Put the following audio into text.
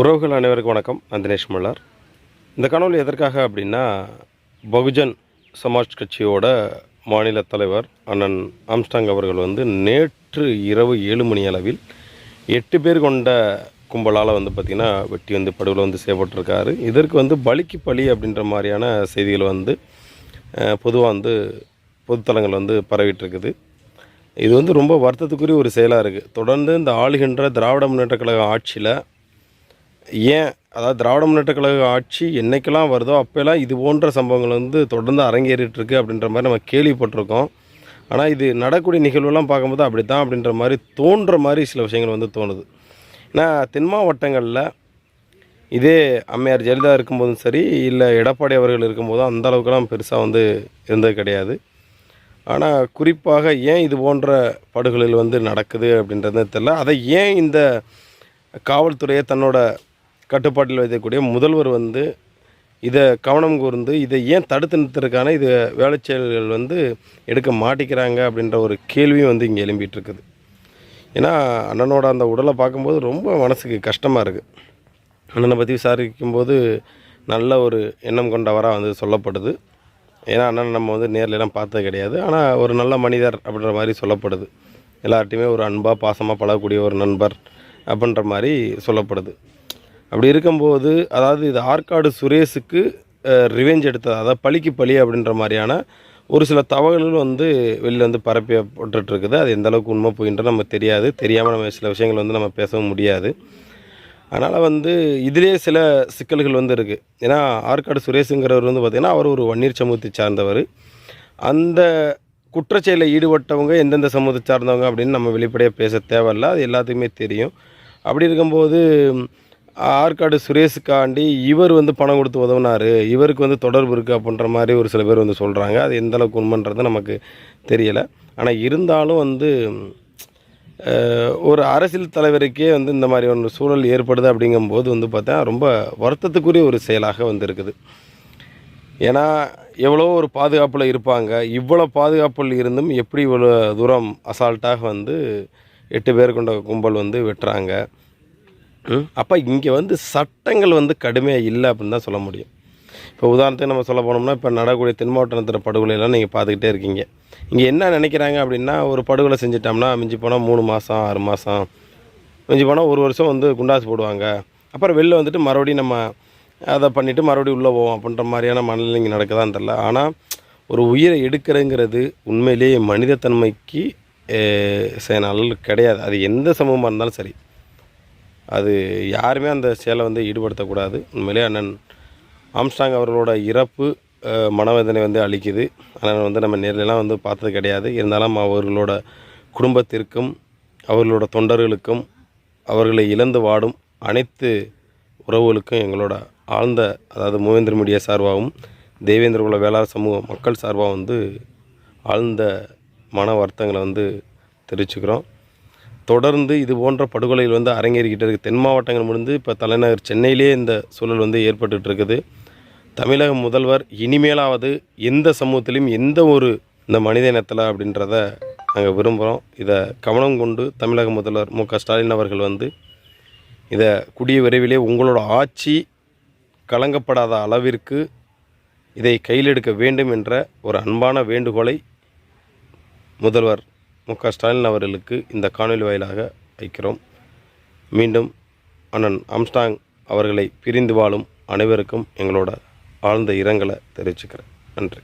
உறவுகள் அனைவருக்கும் வணக்கம். நான் தினேஷ் மல்லார். இந்த காணொலி எதற்காக அப்படின்னா பகுஜன் சமாஜ் கட்சியோட மாநில தலைவர் அண்ணன் ஆம்ஸ்டாங் அவர்கள் வந்து நேற்று இரவு ஏழு மணி அளவில் எட்டு பேர் கொண்ட கும்பலால் வந்து பார்த்திங்கன்னா வெட்டி வந்து படுகொலை வந்து செய்யப்பட்டிருக்காரு. இதற்கு வந்து பலிக்கு பலி அப்படின்ற மாதிரியான செய்திகள் வந்து பொதுவாக வந்து பொதுத்தலங்கள் வந்து பரவிட்டுருக்குது. இது வந்து ரொம்ப வருத்தத்துக்குரிய ஒரு செயலாக இருக்குது தொடர்ந்து இந்த ஆளுகின்ற திராவிட முன்னேற்ற கழக ஆட்சியில் ஏன்? அதாவது திராவிட முன்னேற்ற கழக ஆட்சி என்றைக்கெல்லாம் வருதோ அப்போல்லாம் இது போன்ற சம்பவங்கள் வந்து தொடர்ந்து அரங்கேறிட்டு இருக்கு அப்படின்ற மாதிரி நம்ம கேள்விப்பட்டிருக்கோம். ஆனால் இது நடக்கூடிய நிகழ்வுலாம் பார்க்கும்போது அப்படி தான் அப்படின்ற மாதிரி தோன்ற மாதிரி சில விஷயங்கள் வந்து தோணுது. ஏன்னா தென் மாவட்டங்களில் இதே அம்மையார் ஜெயலலிதா இருக்கும்போதும் சரி இல்லை எடப்பாடி அவர்கள் இருக்கும்போதும் அந்த அளவுக்குலாம் பெருசாக வந்து இருந்தது கிடையாது. ஆனால் குறிப்பாக ஏன் இது போன்ற படுகொலைகள் வந்து நடக்குது அப்படின்றது தெரில அதை ஏன் இந்த காவல்துறையை தன்னோட கட்டுப்பாட்டில் வைக்கக்கூடிய முதல்வர் வந்து இதை கவனம் கூர்ந்து இதை ஏன் தடுத்து நிறுத்துறதுக்கான இது வேலை செயல்கள் வந்து எடுக்க மாட்டிக்கிறாங்க அப்படின்ற ஒரு கேள்வியும் வந்து இங்கே எழும்பிட்டு இருக்குது ஏன்னா அண்ணனோட அந்த உடலை பார்க்கும்போது ரொம்ப மனசுக்கு கஷ்டமாக இருக்குது அண்ணனை பற்றி விசாரிக்கும்போது நல்ல ஒரு எண்ணம் கொண்டவராக வந்து சொல்லப்படுது. ஏன்னா அண்ணன் நம்ம வந்து நேர்லலாம் பார்த்தது கிடையாது. ஆனால் ஒரு நல்ல மனிதர் அப்படின்ற மாதிரி சொல்லப்படுது. எல்லார்ட்டையுமே ஒரு அன்பாக பாசமாக பழகக்கூடிய ஒரு நண்பர் அப்படின்ற மாதிரி சொல்லப்படுது. அப்படி இருக்கும்போது அதாவது இது ஆற்காடு சுரேஷுக்கு ரிவெஞ்ச் எடுத்தது? அதாவது பழிக்கு பழி அப்படின்ற மாதிரியான ஒரு சில தகவல்கள் வந்து வெளியில் வந்து பரப்பப்பட்டுருக்குது அது எந்த அளவுக்கு உண்மை போயின்ற நம்ம தெரியாது. தெரியாமல் நம்ம சில விஷயங்கள் வந்து நம்ம பேசவும் முடியாது. அதனால் வந்து இதிலே சில சிக்கல்கள் வந்து இருக்குது ஏன்னா ஆற்காடு சுரேஷுங்கிறவர் வந்து பார்த்திங்கன்னா அவர் ஒரு வன்னீர் சமூகத்தை சார்ந்தவர். அந்த குற்றச்செயலில் ஈடுபட்டவங்க எந்தெந்த சமூகத்தை சார்ந்தவங்க அப்படின்னு நம்ம வெளிப்படையாக பேச தேவையில்ல. அது எல்லாத்துக்குமே தெரியும். அப்படி இருக்கும்போது ஆற்காடு சுரேஷுக்காண்டி இவர் வந்து பணம் கொடுத்து உதவினார். இவருக்கு வந்து தொடர்பு இருக்குது அப்படின்ற மாதிரி ஒரு சில பேர் வந்து சொல்கிறாங்க அது எந்தளவுக்கு உண்மைன்றது நமக்கு தெரியலை. ஆனால் இருந்தாலும் வந்து ஒரு அரசியல் தலைவருக்கே வந்து இந்த மாதிரி ஒன்று சூழல் ஏற்படுது அப்படிங்கும்போது வந்து பார்த்தா ரொம்ப வருத்தத்துக்குரிய ஒரு செயலாக வந்து இருக்குது. ஏன்னா எவ்வளோ ஒரு பாதுகாப்பில் இருப்பாங்க. இவ்வளோ பாதுகாப்பில் இருந்தும் எப்படி இவ்வளோ தூரம் அசால்ட்டாக வந்து எட்டு பேர் கொண்ட கும்பல் வந்து வெட்டுறாங்க. அப்போ இங்கே வந்து சட்டங்கள் வந்து கடுமையாக இல்லை அப்படின்னு தான் சொல்ல முடியும். இப்போ உதாரணத்துக்கு நம்ம சொல்ல போனோம்னா இப்போ நடக்கூடிய தென் மாவட்டத்தில் படுகொலையெல்லாம் நீங்கள் பார்த்துக்கிட்டே இருக்கீங்க. இங்கே என்ன நினைக்கிறாங்க அப்படின்னா ஒரு படுகொலை செஞ்சிட்டோம்னா மிஞ்சி போனால் மூணு மாதம் ஆறு மாதம் மிஞ்சி போனால் ஒரு வருஷம் வந்து குண்டாசு போடுவாங்க. அப்புறம் வெளில வந்துட்டு மறுபடியும் நம்ம அதை பண்ணிவிட்டு மறுபடியும் உள்ளே போவோம் அப்படின்ற மாதிரியான மனநிலை இங்கே நடக்குதான் தெரில ஆனால் ஒரு உயிரை எடுக்கிறேங்கிறது உண்மையிலேயே மனிதத்தன்மைக்கு செயல் கிடையாது. அது எந்த சமூகமாக இருந்தாலும் சரி. அது யாருமே அந்த செயலை வந்து ஈடுபடுத்தக்கூடாது. உண்மையிலே அண்ணன் ஆம்ஸ்டாங் அவர்களோட இறப்பு மனவேதனை வந்து அளிக்குது. ஆனால் வந்து நம்ம நேரிலலாம் வந்து பார்த்தது கிடையாது. இருந்தாலும் அவர்களோட குடும்பத்திற்கும் அவர்களோட தொண்டர்களுக்கும் அவர்களை இழந்து வாடும் அனைத்து உறவுகளுக்கும் எங்களோட ஆழ்ந்த அதாவது மூவேந்திர மீடியா சார்பாகவும் தேவேந்திர குல வேளாண் சமூக மக்கள் சார்பாக வந்து ஆழ்ந்த மன வருத்தங்களை வந்து தெரிவிச்சுக்கிறோம். தொடர்ந்து இது போன்ற படுகொலைகள் வந்து அரங்கேறிக்கிட்டு இருக்குது தென் மாவட்டங்கள் முடிந்து இப்போ தலைநகர் சென்னையிலே இந்த சூழல் வந்து ஏற்பட்டு இருக்குது. தமிழக முதல்வர் இனிமேலாவது எந்த சமூகத்திலையும் எந்த ஒரு இந்த மனித இனத்தில் அப்படின்றத நாங்கள் விரும்புகிறோம் இதை கவனம் கொண்டு தமிழக முதல்வர் மு க ஸ்டாலின் அவர்கள் வந்து இதை கூடிய விரைவிலே உங்களோட ஆட்சி கலங்கப்படாத அளவிற்கு இதை கையில் எடுக்க வேண்டும் என்ற ஒரு அன்பான வேண்டுகோளை முதல்வர் மு க ஸ்டாலின் அவர்களுக்கு இந்த காணொலி வாயிலாக வைக்கிறோம். மீண்டும் அண்ணன் அம்ஸ்டாங் அவர்களை பிரிந்து வாழும் அனைவருக்கும் எங்களோட ஆழ்ந்த இரங்கலை தெரிவிச்சுக்கிறேன். நன்றி.